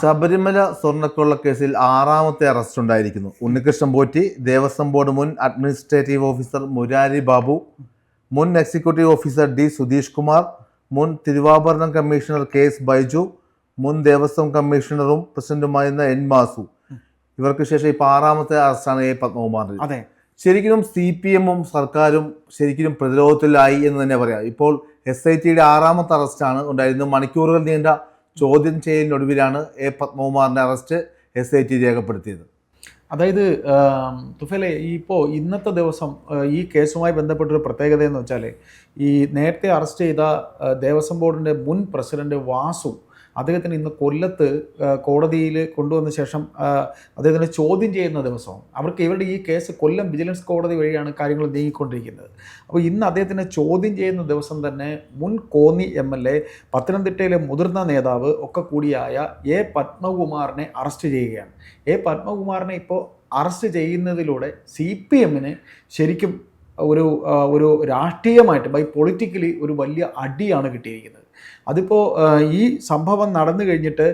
ശബരിമല സ്വർണക്കൊള്ള കേസിൽ ആറാമത്തെ അറസ്റ്റ് ഉണ്ടായിരിക്കുന്നു. ഉണ്ണികൃഷ്ണൻ പോറ്റി ദേവസ്വം ബോർഡ് മുൻ അഡ്മിനിസ്ട്രേറ്റീവ് ഓഫീസർ മുരാരി ബാബു മുൻ executive officer D Sudheesh Kumar മുൻ തിരുവാഭരണം കമ്മീഷണർ കെ എസ് ബൈജു മുൻ ദേവസ്വം കമ്മീഷണറും പ്രസിഡന്റുമായിരുന്ന എൻ മാസു. ഇവർക്ക് ശേഷം ഇപ്പോൾ ആറാമത്തെ അറസ്റ്റാണ് എ പത്മകുമാറിന് അതെ. ശരിക്കും സി പി എമ്മും സർക്കാരും ശരിക്കും പ്രതിരോധത്തിലായി എന്ന് തന്നെ പറയാം. ഇപ്പോൾ എസ് ഐ ടിയുടെ ആറാമത്തെ അറസ്റ്റാണ് ഉണ്ടായിരുന്നത്. മണിക്കൂറുകൾ നീണ്ട ചോദ്യം ചെയ്യലിനൊടുവിലാണ് എ പത്മകുമാറിന്റെ അറസ്റ്റ് എസ് ഐ ടി രേഖപ്പെടുത്തിയത്. അതായത് തുഫലെ ഇപ്പോൾ ഇന്നത്തെ ദിവസം ഈ കേസുമായി ബന്ധപ്പെട്ടൊരു പ്രത്യേകത എന്ന് വെച്ചാൽ ഈ നേരത്തെ അറസ്റ്റ് ചെയ്ത ദേവസ്വം ബോർഡിന്റെ മുൻ പ്രസിഡന്റ് വാസു അദ്ദേഹത്തിന് ഇന്ന് കൊല്ലത്ത് കോടതിയിൽ കൊണ്ടുവന്ന ശേഷം അദ്ദേഹത്തിനെ ചോദ്യം ചെയ്യുന്ന ദിവസവും അവർക്ക് ഇവരുടെ ഈ കേസ് കൊല്ലം വിജിലൻസ് കോടതി വഴിയാണ് കാര്യങ്ങൾ നീങ്ങിക്കൊണ്ടിരിക്കുന്നത്. അപ്പോൾ ഇന്ന് അദ്ദേഹത്തിനെ ചോദ്യം ചെയ്യുന്ന ദിവസം തന്നെ മുൻ കോന്നി എം എൽ എ പത്തനംതിട്ടയിലെ മുതിർന്ന നേതാവ് ഒക്കെ കൂടിയായ എ പത്മകുമാറിനെ അറസ്റ്റ് ചെയ്യുകയാണ്. എ പത്മകുമാറിനെ ഇപ്പോൾ അറസ്റ്റ് ചെയ്യുന്നതിലൂടെ സി പി എമ്മിന് ശരിക്കും ഒരു ഒരു രാഷ്ട്രീയമായിട്ട് ബൈ പൊളിറ്റിക്കലി ഒരു വലിയ അടിയാണ് കിട്ടിയിരിക്കുന്നത്. അതിപ്പോൾ ഈ സംഭവം നടന്നു കഴിഞ്ഞിട്ട്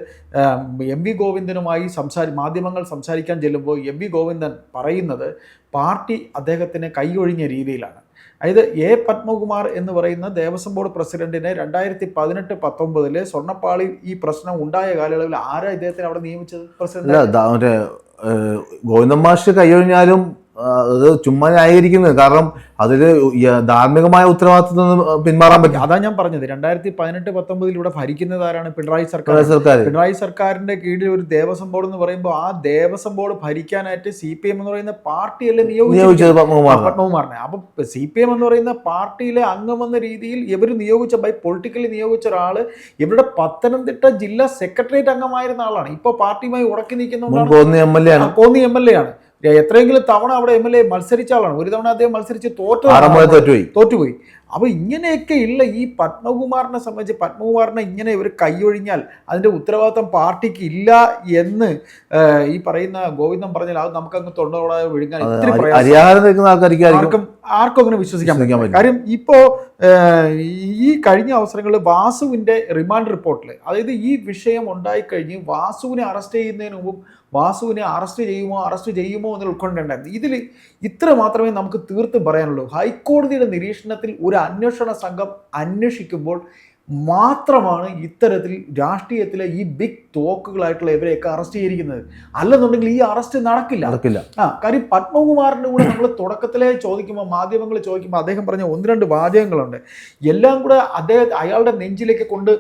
എം വി ഗോവിന്ദനുമായി സംസാരി മാധ്യമങ്ങൾ സംസാരിക്കാൻ ചെല്ലുമ്പോൾ എം വി ഗോവിന്ദൻ പറയുന്നത് പാർട്ടി അദ്ദേഹത്തിന് കൈയൊഴിഞ്ഞ രീതിയിലാണ്. അതായത് എ പത്മകുമാർ എന്ന് പറയുന്ന ദേവസ്വം ബോർഡ് പ്രസിഡന്റിനെ രണ്ടായിരത്തി പതിനെട്ട് പത്തൊമ്പതിൽ സ്വർണപ്പാളി ഈ പ്രശ്നം ഉണ്ടായ കാലയളവിൽ ആരാ ഇദ്ദേഹത്തിന് അവിടെ നിയമിച്ചത് പ്രസിഡന്റ്? ഗോവിന്ദൻ മാഷ് കൈയൊഴിഞ്ഞാലും അത് ചുമ്മാ ന്യായീകരിക്കുന്നത്. കാരണം അതിൽ ധാർമ്മികമായ ഉത്തരവാദിത്വം നിന്ന് പിന്മാറാൻ പറ്റും അതാ ഞാൻ പറഞ്ഞത്. രണ്ടായിരത്തി പതിനെട്ട് പത്തൊമ്പതിൽ ഇവിടെ ഭരിക്കുന്നത് ആരാണ്? പിണറായി സർക്കാർ. സർക്കാർ പിണറായി സർക്കാരിന്റെ കീഴിൽ ഒരു ദേവസ്വം ബോർഡ് എന്ന് പറയുമ്പോൾ ആ ദേവസ്വം ബോർഡ് ഭരിക്കാനായിട്ട് സി പി എം എന്ന് പറയുന്ന പാർട്ടിയല്ലേ നിയോഗിച്ചത്? നിയോഗിച്ചത് പത്മകുമാറിനെ. അപ്പൊ സി പി എം എന്ന് പറയുന്ന പാർട്ടിയിലെ അംഗം എന്ന രീതിയിൽ ഇവർ നിയോഗിച്ച ബൈ പൊളിറ്റിക്കലി നിയോഗിച്ച ഒരാൾ ഇവരുടെ പത്തനംതിട്ട ജില്ലാ സെക്രട്ടേറിയറ്റ് അംഗമായിരുന്ന ആളാണ്. ഇപ്പൊ പാർട്ടിയുമായി ഉറക്കി നിൽക്കുന്ന കോന്നി എം എൽ എ ആണ്. കോന്നി എം എൽ എ ആണ്. എത്രയെങ്കിലും തവണ അവിടെ എം എൽ എ മത്സരിച്ച ആളാണ്. ഒരു തവണ അദ്ദേഹം മത്സരിച്ച് തോറ്റു തോറ്റ തോറ്റുപോയി. തോറ്റുപോയി അപ്പൊ ഇങ്ങനെയൊക്കെ ഉള്ള ഈ പത്മകുമാറിനെ സംബന്ധിച്ച് പത്മകുമാറിനെ ഇങ്ങനെ ഇവർ കൈയൊഴിഞ്ഞാൽ അതിന്റെ ഉത്തരവാദിത്തം പാർട്ടിക്ക് ഇല്ല എന്ന് ഈ പറയുന്ന ഗോവിന്ദം പറഞ്ഞാൽ അത് നമുക്കങ്ങ് തൊണ്ടോടാതെ വിഴുങ്ങാൻ ഇത്തിരി പ്രയാസം. ആർക്കും ആർക്കും അങ്ങനെ വിശ്വസിക്കാൻ പറ്റും. കാര്യം ഇപ്പോൾ ഈ കഴിഞ്ഞ അവസരങ്ങളിൽ വാസുവിന്റെ റിമാൻഡ് റിപ്പോർട്ടിൽ അതായത് ഈ വിഷയം ഉണ്ടായിക്കഴിഞ്ഞ് വാസുവിനെ അറസ്റ്റ് ചെയ്യുന്നതിന് മുമ്പ് വാസുവിനെ അറസ്റ്റ് ചെയ്യുമോ അറസ്റ്റ് ചെയ്യുമോ എന്ന് ഉൾക്കൊണ്ടേണ്ടായിരുന്നു. ഇതിൽ ഇത്ര മാത്രമേ നമുക്ക് തീർത്തും പറയാനുള്ളൂ. ഹൈക്കോടതിയുടെ നിരീക്ഷണത്തിൽ ഒരു അന്വേഷണ സംഘം അന്വേഷിക്കുമ്പോൾ മാത്രമാണ് ഇത്തരത്തിൽ രാഷ്ട്രീയത്തിലെ ഈ ബിഗ് തോക്കുകളായിട്ടുള്ള ഇവരെയൊക്കെ അറസ്റ്റ് ചെയ്തിരിക്കുന്നത്. അല്ലെന്നുണ്ടെങ്കിൽ ഈ അറസ്റ്റ് നടക്കില്ല. നടക്കില്ല. ആ കാര്യം പത്മകുമാറിന്റെ കൂടെ നമ്മൾ തുടക്കത്തിലേ ചോദിക്കുമ്പോൾ മാധ്യമങ്ങൾ ചോദിക്കുമ്പോൾ അദ്ദേഹം പറഞ്ഞ ഒന്ന് രണ്ട് വാചകങ്ങളുണ്ട്. എല്ലാം കൂടെ അദ്ദേഹം അയാളുടെ നെഞ്ചിലേക്ക് കൊണ്ട്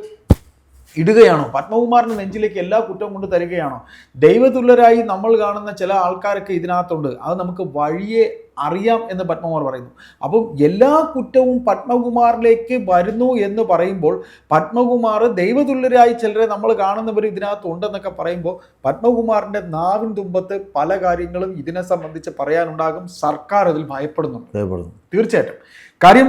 ഇടുകയാണോ? പത്മകുമാറിന്റെ നെഞ്ചിലേക്ക് എല്ലാ കുറ്റവും കൊണ്ട് തരികയാണോ? ദൈവതുല്യരായി നമ്മൾ കാണുന്ന ചില ആൾക്കാരൊക്കെ ഇതിനകത്തുണ്ട്. അത് നമുക്ക് വഴിയെ അറിയാം എന്ന് പത്മകുമാർ പറയുന്നു. അപ്പം എല്ലാ കുറ്റവും പത്മകുമാറിലേക്ക് വരുന്നു എന്ന് പറയുമ്പോൾ പത്മകുമാർ ദൈവതുല്യരായി ചിലരെ നമ്മൾ കാണുന്നവർ ഇതിനകത്ത് ഉണ്ടെന്നൊക്കെ പറയുമ്പോൾ പത്മകുമാറിന്റെ നാവിൻ തുമ്പത്ത് പല കാര്യങ്ങളും ഇതിനെ സംബന്ധിച്ച് പറയാനുണ്ടാകും. സർക്കാർ അതിൽ ഭയപ്പെടുന്നുണ്ട്. ഭയപ്പെടുന്നു. തീർച്ചയായിട്ടും. കാര്യം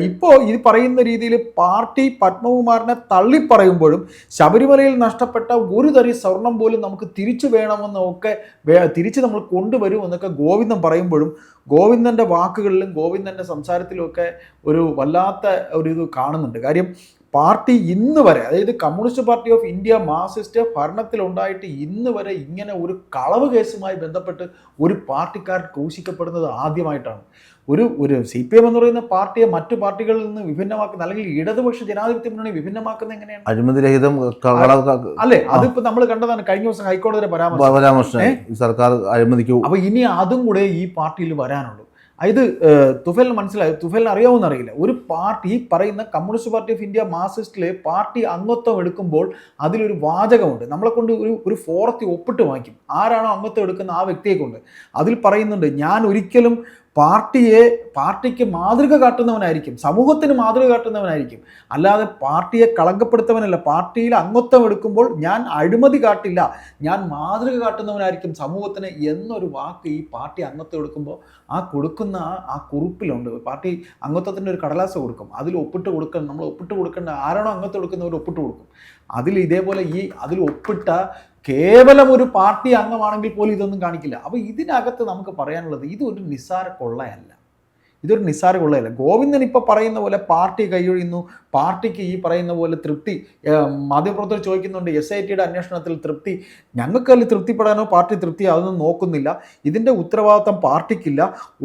ഇപ്പോൾ ഇത് പറയുന്ന രീതിയിൽ പാർട്ടി പത്മകുമാറിനെ തള്ളിപ്പറയുമ്പോഴും ശബരിമലയിൽ നഷ്ടപ്പെട്ട ഒരു തരി സ്വർണം പോലും നമുക്ക് തിരിച്ചു വേണമെന്നൊക്കെ തിരിച്ച് നമ്മൾ കൊണ്ടുവരുമെന്നൊക്കെ ഗോവിന്ദം പറയുമ്പോഴും ഗോവിന്ദന്റെ വാക്കുകളിലും ഗോവിന്ദന്റെ സംസാരത്തിലുമൊക്കെ ഒരു വല്ലാത്ത ഒരു ഇത് കാണുന്നുണ്ട്. കാര്യം പാർട്ടി ഇന്ന് വരെ അതായത് Communist Party of India Marxist ഭരണത്തിലുണ്ടായിട്ട് ഇന്ന് വരെ ഇങ്ങനെ ഒരു കളവ് കേസുമായി ബന്ധപ്പെട്ട് ഒരു പാർട്ടിക്കാർ ക്രൂശിക്കപ്പെടുന്നത് ആദ്യമായിട്ടാണ്. ഒരു ഒരു സി പി എം എന്ന് പറയുന്ന പാർട്ടിയെ മറ്റു പാർട്ടികളിൽ നിന്ന് വിഭിന്നമാക്കുന്ന അല്ലെങ്കിൽ ഇടതുപക്ഷ ജനാധിപത്യ മുന്നണി വിഭിന്നമാക്കുന്ന എങ്ങനെയാണ്? അഴിമതിരഹിതം രഹിതം അല്ലേ അതിപ്പോ നമ്മൾ കണ്ടതാണ് കഴിഞ്ഞ ദിവസം ഹൈക്കോടതിയുടെ പരാമർശം. സർക്കാർ അഴിമതിക്ക് അപ്പൊ ഇനി അതും കൂടെ ഈ പാർട്ടിയിൽ വരാനുള്ളൂ. ഇത് തുഫലിന് മനസ്സിലായി തുഫലിന് അറിയാവുന്ന അറിയില്ല. ഒരു പാർട്ടി പറയുന്ന കമ്മ്യൂണിസ്റ്റ് പാർട്ടി ഓഫ് ഇന്ത്യ മാർസിസ്റ്റിലെ പാർട്ടി അംഗത്വം എടുക്കുമ്പോൾ അതിലൊരു വാചകമുണ്ട്. നമ്മളെ കൊണ്ട് ഒരു ഒരു ഫോറത്തി ഒപ്പിട്ട് വാങ്ങിക്കും. ആരാണോ അംഗത്വം എടുക്കുന്ന ആ വ്യക്തിയെ കൊണ്ട്. അതിൽ പറയുന്നുണ്ട് ഞാൻ ഒരിക്കലും പാർട്ടിയെ പാർട്ടിക്ക് മാതൃക കാട്ടുന്നവനായിരിക്കും. സമൂഹത്തിന് മാതൃക കാട്ടുന്നവനായിരിക്കും. അല്ലാതെ പാർട്ടിയെ കളങ്കപ്പെടുത്തവനല്ല. പാർട്ടിയിൽ അംഗത്വം എടുക്കുമ്പോൾ ഞാൻ അഴിമതി കാട്ടില്ല. ഞാൻ മാതൃക കാട്ടുന്നവനായിരിക്കും സമൂഹത്തിന് എന്നൊരു വാക്ക് ഈ പാർട്ടി അംഗത്വം എടുക്കുമ്പോൾ ആ കൊടുക്കുന്ന ആ- കുറിപ്പിലുണ്ട്. പാർട്ടി അംഗത്വത്തിന്റെ ഒരു കടലാസ് കൊടുക്കും. അതിൽ ഒപ്പിട്ട് കൊടുക്കണം നമ്മൾ ഒപ്പിട്ട് കൊടുക്കേണ്ട ആരാണോ അംഗത്വം എടുക്കുന്നവർ ഒപ്പിട്ട് കൊടുക്കും. അതിൽ ഇതേപോലെ ഈ അതിൽ ഒപ്പിട്ട കേവലം ഒരു പാർട്ടി അംഗമാണെങ്കിൽ പോലും ഇതൊന്നും കാണിക്കില്ല. അപ്പോൾ ഇതിനകത്ത് നമുക്ക് പറയാനുള്ളത് ഇതൊരു നിസ്സാര കൊള്ളയല്ല. ഇതൊരു നിസ്സാര കൊള്ളയല്ല. ഗോവിന്ദൻ ഇപ്പോൾ പറയുന്ന പോലെ പാർട്ടി കൈയൊഴിയുന്നു. പാർട്ടിക്ക് ഈ പറയുന്ന പോലെ തൃപ്തി. മാധ്യമപ്രവർത്തകർ ചോദിക്കുന്നുണ്ട് എസ് ഐ ടിയുടെ അന്വേഷണത്തിൽ തൃപ്തി. ഞങ്ങൾക്ക് അതിൽ തൃപ്തിപ്പെടാനോ പാർട്ടി തൃപ്തി അതൊന്നും നോക്കുന്നില്ല. ഇതിന്റെ ഉത്തരവാദിത്തം പാർട്ടിക്കില്ല.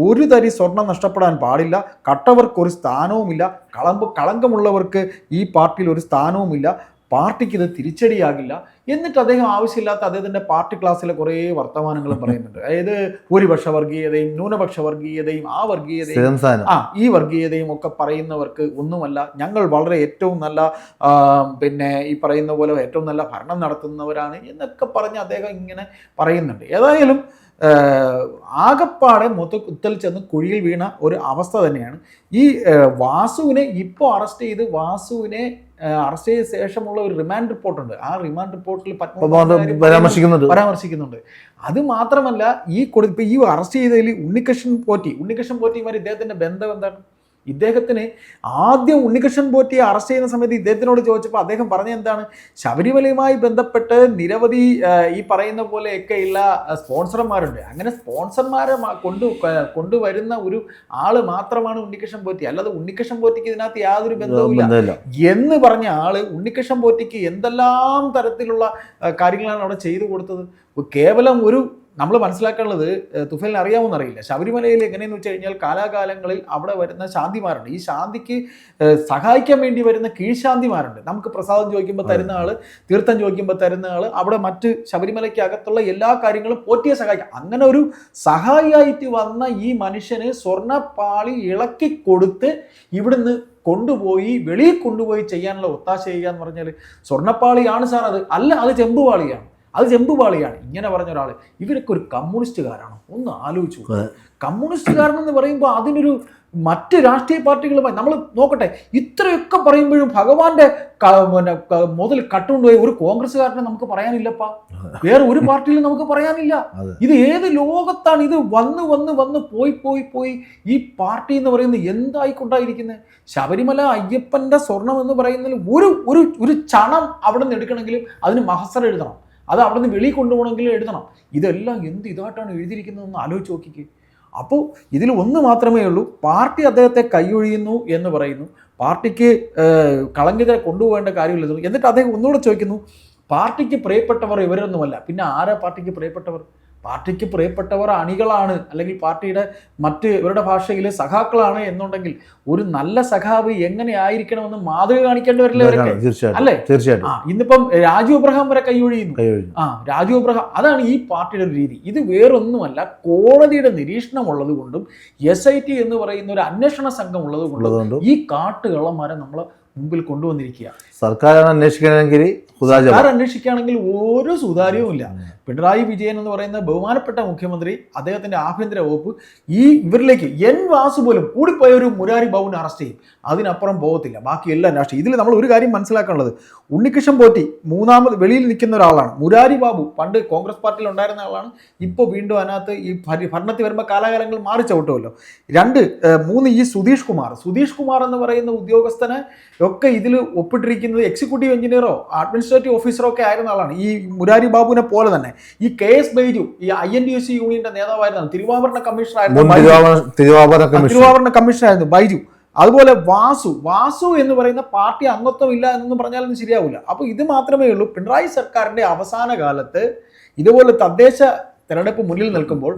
ഒരു തരി സ്വർണം നഷ്ടപ്പെടാൻ പാടില്ല. കട്ടവർക്ക് ഒരു സ്ഥാനവുമില്ല. കളമ്പ് കളങ്കമുള്ളവർക്ക് ഈ പാർട്ടിയിൽ ഒരു സ്ഥാനവുമില്ല. പാർട്ടിക്ക് ഇത് തിരിച്ചടിയാകില്ല. എന്നിട്ട് അദ്ദേഹം ആവശ്യമില്ലാത്ത അദ്ദേഹത്തിന്റെ പാർട്ടി ക്ലാസ്സിലെ കുറേ വർത്തമാനങ്ങളും പറയുന്നുണ്ട്. അതായത് ഭൂരിപക്ഷ വർഗീയതയും ന്യൂനപക്ഷ വർഗീയതയും ആ വർഗീയതയും ആ ഈ വർഗീയതയും ഒക്കെ പറയുന്നവർക്ക് ഒന്നുമല്ല. ഞങ്ങൾ വളരെ ഏറ്റവും നല്ല പിന്നെ ഈ പറയുന്ന പോലെ ഏറ്റവും നല്ല ഭരണം നടത്തുന്നവരാണ് എന്നൊക്കെ പറഞ്ഞ് അദ്ദേഹം ഇങ്ങനെ പറയുന്നുണ്ട്. ഏതായാലും ആകപ്പാടെ മൊത്ത കുത്തൽ ചെന്ന് കുഴിയിൽ വീണ ഒരു അവസ്ഥ തന്നെയാണ്. ഈ വാസുവിനെ ഇപ്പോൾ അറസ്റ്റ് ചെയ്ത് വാസുവിനെ അറസ്റ്റ് ചെയ്ത ശേഷമുള്ള ഒരു റിമാൻഡ് റിപ്പോർട്ടുണ്ട്. ആ റിമാൻഡ് റിപ്പോർട്ടിൽ പരാമർശിക്കുന്നുണ്ട്. പരാമർശിക്കുന്നുണ്ട്. അത് മാത്രമല്ല ഈ കൊടു ഈ അറസ്റ്റ് ചെയ്തതിൽ ഉണ്ണികൃഷ്ണൻ പോറ്റി ഉണ്ണികൃഷ്ണൻ പോറ്റിയുമായി ഇദ്ദേഹത്തിന്റെ ബന്ധം എന്താണ്? ഇദ്ദേഹത്തിന് ആദ്യം ഉണ്ണികൃഷ്ണൻ പോറ്റിയെ അറസ്റ്റ് ചെയ്യുന്ന സമയത്ത് ഇദ്ദേഹത്തിനോട് ചോദിച്ചപ്പോൾ അദ്ദേഹം പറഞ്ഞ എന്താണ്? ശബരിമലയുമായി ബന്ധപ്പെട്ട് നിരവധി ഈ പറയുന്ന പോലെയൊക്കെയുള്ള സ്പോൺസർമാരുണ്ട്. അങ്ങനെ സ്പോൺസർമാരെ കൊണ്ടു കൊണ്ടുവരുന്ന ഒരു ആൾ മാത്രമാണ് ഉണ്ണികൃഷ്ണൻ പോറ്റി. അല്ലാതെ ഉണ്ണികൃഷ്ണൻ പോറ്റിക്ക് ഇതിനകത്ത് യാതൊരു ബന്ധവുമില്ല. എന്ന് പറഞ്ഞ ആൾ ഉണ്ണികൃഷ്ണൻ പോറ്റിക്ക് എന്തെല്ലാം തരത്തിലുള്ള കാര്യങ്ങളാണ് അവിടെ ചെയ്തു കൊടുത്തത്? കേവലം ഒരു നമ്മൾ മനസ്സിലാക്കാനുള്ളത് തുഫലിന് അറിയാമെന്ന് അറിയില്ല ശബരിമലയിൽ എങ്ങനെയെന്ന് വെച്ച് കഴിഞ്ഞാൽ കാലാകാലങ്ങളിൽ അവിടെ വരുന്ന ശാന്തിമാരുണ്ട്. ഈ ശാന്തിക്ക് സഹായിക്കാൻ വേണ്ടി വരുന്ന കീഴ്ശാന്തിമാരുണ്ട്. നമുക്ക് പ്രസാദം ചോദിക്കുമ്പോൾ തരുന്ന ആൾ തീർത്ഥം ചോദിക്കുമ്പോൾ തരുന്ന ആൾ അവിടെ മറ്റ് ശബരിമലയ്ക്ക് അകത്തുള്ള എല്ലാ കാര്യങ്ങളും പോറ്റിയെ സഹായിക്കാം. അങ്ങനെ ഒരു സഹായിയായിട്ട് വന്ന ഈ മനുഷ്യന് സ്വർണപ്പാളി ഇളക്കി കൊടുത്ത് ഇവിടുന്ന് കൊണ്ടുപോയി വെളിയിൽ കൊണ്ടുപോയി ചെയ്യാനുള്ള ഒത്താശ ചെയ്യുക എന്ന് പറഞ്ഞാൽ സ്വർണപ്പാളിയാണ് സാർ അത്. അല്ല അത് ചെമ്പുപാളിയാണ്. അത് ചെമ്പുപാളിയാണ് ഇങ്ങനെ പറഞ്ഞ ഒരാൾ ഇവരൊക്കെ ഒരു കമ്മ്യൂണിസ്റ്റുകാരാണ്? ഒന്ന് ആലോചിച്ചു കമ്മ്യൂണിസ്റ്റുകാരനെന്ന് കമ്മ്യൂണിസ്റ്റുകാരൻ എന്ന് പറയുമ്പോൾ അതിനൊരു മറ്റ് രാഷ്ട്രീയ പാർട്ടികളുമായി നമ്മൾ നോക്കട്ടെ. ഇത്രയൊക്കെ പറയുമ്പോഴും ഭഗവാന്റെ പിന്നെ മുതൽ കട്ടുകൊണ്ടുപോയി ഒരു കോൺഗ്രസ്സുകാരനെ നമുക്ക് പറയാനില്ലപ്പാ. വേറെ ഒരു പാർട്ടിയിലും നമുക്ക് പറയാനില്ല. ഇത് ഏത് ലോകത്താണ് ഇത് വന്ന് വന്ന് വന്ന് പോയി പോയി പോയി ഈ പാർട്ടി എന്ന് പറയുന്നത് എന്തായിക്കൊണ്ടായിരിക്കുന്നത് ശബരിമല അയ്യപ്പന്റെ സ്വർണം എന്ന് പറയുന്നതിൽ ഒരു ഒരു ഒരു ചണം അവിടെ നിന്ന് എടുക്കണമെങ്കിലും അതിന് മഹസർ എഴുതണം. അത് അവിടെ നിന്ന് വെളിയിൽ കൊണ്ടുപോകണമെങ്കിൽ എഴുതണം. ഇതെല്ലാം എന്ത് ഇതായിട്ടാണ് എഴുതിയിരിക്കുന്നതെന്ന് ആലോചിച്ച് നോക്കിക്കേ. അപ്പോൾ ഇതിൽ ഒന്ന് മാത്രമേ ഉള്ളൂ. പാർട്ടി അദ്ദേഹത്തെ കൈയൊഴിയുന്നു എന്ന് പറയുന്നു. പാർട്ടിക്ക് കളങ്കിതരെ കൊണ്ടുപോകേണ്ട കാര്യമില്ല എന്നിട്ട് അദ്ദേഹം ഒന്നുകൂടെ ചോദിക്കുന്നു പാർട്ടിക്ക് പ്രിയപ്പെട്ടവർ ഇവരൊന്നുമല്ല. പിന്നെ ആരാ പാർട്ടിക്ക് പ്രിയപ്പെട്ടവർ? പാർട്ടിക്ക് പ്രിയപ്പെട്ടവർ അണികളാണ് അല്ലെങ്കിൽ പാർട്ടിയുടെ മറ്റ് ഇവരുടെ ഭാഷയിൽ സഖാക്കളാണ് എന്നുണ്ടെങ്കിൽ ഒരു നല്ല സഖാവ് എങ്ങനെ ആയിരിക്കണമെന്ന് മാതൃക കാണിക്കേണ്ടി വരില്ല അല്ലേ? തീർച്ചയായിട്ടും. ഇന്നിപ്പം രാജു അബ്രഹാം വരെ കൈയൊഴിയുന്നു. ആ രാജു അബ്രഹാം അതാണ് ഈ പാർട്ടിയുടെ ഒരു രീതി. ഇത് വേറൊന്നുമല്ല കോടതിയുടെ നിരീക്ഷണം ഉള്ളത് കൊണ്ടും എസ് ഐ ടി എന്ന് പറയുന്ന ഒരു അന്വേഷണ സംഘം ഉള്ളത് കൊണ്ടും ഈ കാട്ടുകള്ളന്മാരെ നമ്മൾ മുമ്പിൽ കൊണ്ടുവന്നിരിക്കുക സർക്കാരാണ് അന്വേഷിക്കണമെങ്കിൽ സർക്കാർ അന്വേഷിക്കുകയാണെങ്കിൽ ഒരു സുതാര്യവും ഇല്ല പിണറായി വിജയൻ എന്ന് പറയുന്ന ബഹുമാനപ്പെട്ട മുഖ്യമന്ത്രി അദ്ദേഹത്തിന്റെ ആഭ്യന്തര വകുപ്പ് ഈ ഇവരിലേക്ക് എൻ വാസു പോലും കൂടിപ്പോയ ഒരു മുരാരി ബാബുവിനെ അറസ്റ്റ് ചെയ്യും. അതിനപ്പുറം പോകത്തില്ല. ബാക്കി എല്ലാം രാഷ്ട്രീയം. ഇതിൽ നമ്മൾ ഒരു കാര്യം മനസ്സിലാക്കാനുള്ളത്. ഉണ്ണികൃഷ്ണൻ പോറ്റി മൂന്നാമത് വെളിയിൽ നിൽക്കുന്ന ഒരാളാണ്. മുരാരി ബാബു പണ്ട് കോൺഗ്രസ് പാർട്ടിയിൽ ഉണ്ടായിരുന്ന ആളാണ്. ഇപ്പോൾ വീണ്ടും അതിനകത്ത് ഈ ഭര- ഭരണത്തിൽ വരുമ്പോൾ കാലാകാലങ്ങൾ മാറി ചവിട്ടുമല്ലോ. രണ്ട് മൂന്ന് ഈ സുധീഷ് കുമാർ. സുധീഷ് കുമാർ എന്ന് പറയുന്ന ഉദ്യോഗസ്ഥനെ ഒക്കെ ഇതിൽ ഒപ്പിട്ടിരിക്കുന്നത് എക്സിക്യൂട്ടീവ് എഞ്ചിനീയറോ അഡ്മിനിസ്ട്രേറ്റീവ് ഓഫീസറോ ഒക്കെ ആയിരുന്ന ആളാണ്. ഈ മുരാരി ബാബുവിനെ പോലെ തന്നെ. ഈ കെ എസ് ബൈജു ഈ I N D S C യൂണിയന്റെ നേതാവായിരുന്നു തിരുവാഭരണ കമ്മീഷണറായിരുന്നു. തിരുവാഭരണ ആയിരുന്നു ബൈജു അതുപോലെ വാസു വാസു എന്ന് പറയുന്ന പാർട്ടി അംഗത്വം ഇല്ല എന്നൊന്നും പറഞ്ഞാലൊന്നും ശരിയാവില്ല അപ്പോൾ ഇത് മാത്രമേ ഉള്ളൂ പിണറായി സർക്കാരിന്റെ അവസാന കാലത്ത് ഇതുപോലെ തദ്ദേശ തെരഞ്ഞെടുപ്പ് മുന്നിൽ നിൽക്കുമ്പോൾ.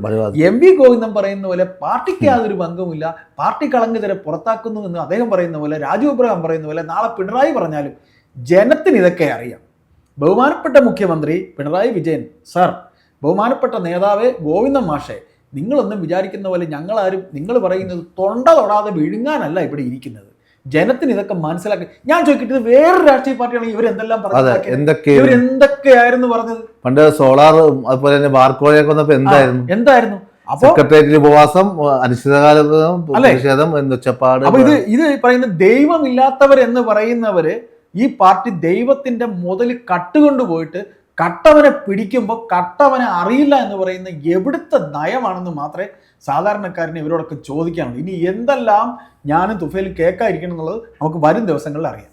എം വി ഗോവിന്ദൻ പറയുന്ന പോലെ പാർട്ടിക്ക് യാതൊരു ബന്ധവുമില്ല പാർട്ടി കളങ്കിതരെ പുറത്താക്കുന്നു എന്ന് അദ്ദേഹം പറയുന്ന പോലെ രാജു അബ്രഹാം പറയുന്ന പോലെ നാളെ പിണറായി പറഞ്ഞാലും ജനത്തിന് ഇതൊക്കെ അറിയാം ബഹുമാനപ്പെട്ട മുഖ്യമന്ത്രി പിണറായി വിജയൻ സർ ബഹുമാനപ്പെട്ട നേതാവ് ഗോവിന്ദൻ മാഷെ നിങ്ങളൊന്നും വിചാരിക്കുന്ന പോലെ ഞങ്ങളാരും നിങ്ങൾ പറയുന്നത് തൊണ്ട തൊടാതെ വിഴുങ്ങാനല്ല ഇവിടെ ഇരിക്കുന്നത്. ജനത്തിന് ഇതൊക്കെ മനസ്സിലാക്കി ഞാൻ ചോദിക്കട്ടെ വേറെ വേറൊരു രാഷ്ട്രീയ പാർട്ടിയാണെങ്കിൽ ഇവരെന്തെല്ലാം പറഞ്ഞു ഇവരെന്തൊക്കെയായിരുന്നു പറഞ്ഞത്? പണ്ട് സോളാർ അതുപോലെ തന്നെ ബാർക്കോഴയൊക്കെ വന്നപ്പോ എന്തായിരുന്നു? എന്തായിരുന്നു? സെക്രട്ടേറിയറ്റ് ഉപവാസം അനിശ്ചിതകാലം? പ്രതിഷേധം അപ്പൊ ഇത് ഇത് പറയുന്ന ദൈവമില്ലാത്തവർ എന്ന് പറയുന്നവര് ഈ പാർട്ടി ദൈവത്തിന്റെ മുതൽ കട്ടുകൊണ്ടുപോയിട്ട് കട്ടവനെ പിടിക്കുമ്പോൾ കട്ടവനെ അറിയില്ല എന്ന് പറയുന്ന എവിടുത്തെ നയമാണെന്ന് മാത്രമേ സാധാരണക്കാരന് ഇവരോടൊക്കെ ചോദിക്കാനുള്ളൂ. ഇനി എന്തെല്ലാം ഞാനും തുഫയിൽ കേൾക്കാതിരിക്കണം എന്നുള്ളത് നമുക്ക് വരും ദിവസങ്ങളിൽ അറിയാം.